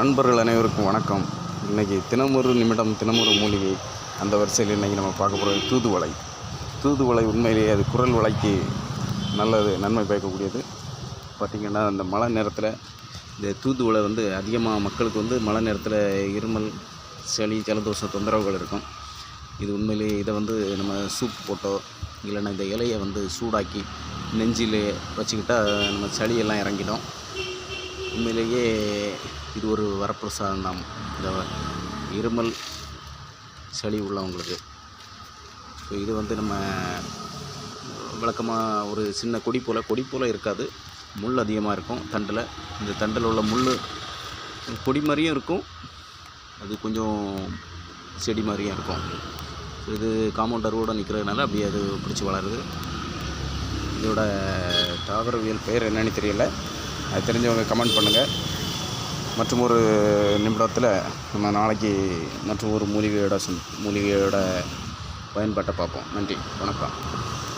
நண்பர்கள் அனைவருக்கும் வணக்கம். இன்றைக்கி தினமொரு நிமிடம் தினமொரு மூலிகை அந்த வரிசையில் இன்றைக்கி நம்ம பார்க்க போகிறது தூதுவளை. தூதுவளை உண்மையிலேயே அது குரல் வளைக்கு நல்லது நன்மை பயக்கக்கூடியது. பார்த்திங்கன்னா அந்த மழை நேரத்தில் இந்த தூதுவளை வந்து அதிகமாக மக்களுக்கு வந்து மழை நேரத்தில் இருமல் சளி ஜலதோஷ தொந்தரவுகள் இருக்கும். இது உண்மையிலேயே இதை வந்து நம்ம சூப் போட்டோ இல்லைன்னா இந்த இலையை வந்து சூடாக்கி நெஞ்சிலே வச்சுக்கிட்டா நம்ம சளியெல்லாம் இறங்கிடும். உண்மையிலேயே இது ஒரு வரப்பிரசாதம் தான். இந்த இருமல் சளி உள்ளவங்களுக்கு. ஸோ இது வந்து நம்ம வழக்கமாக ஒரு சின்ன கொடி போல் கொடி போல் இருக்காது. முள் அதிகமாக இருக்கும் தண்டில். இந்த தண்டில் உள்ள முள் கொடி மாதிரியும் இருக்கும். அது கொஞ்சம் செடி மாதிரியும் இருக்கும். இது இது காம்பவுண்டரோடு நிற்கிறதுனால அப்படியே அது பிடிச்சி வளருது. இதோட தாவரவியல் பெயர் என்னன்னு தெரியல. அது தெரிஞ்சவங்க கமெண்ட் பண்ணுங்கள் மற்றும் ஒரு நிமிடத்தில் நம்ம நாளைக்கு மற்றும் ஒரு மூலிகையோட சந் மூலிகையோட பயன்பாட்டை பார்ப்போம். நன்றி வணக்கம்.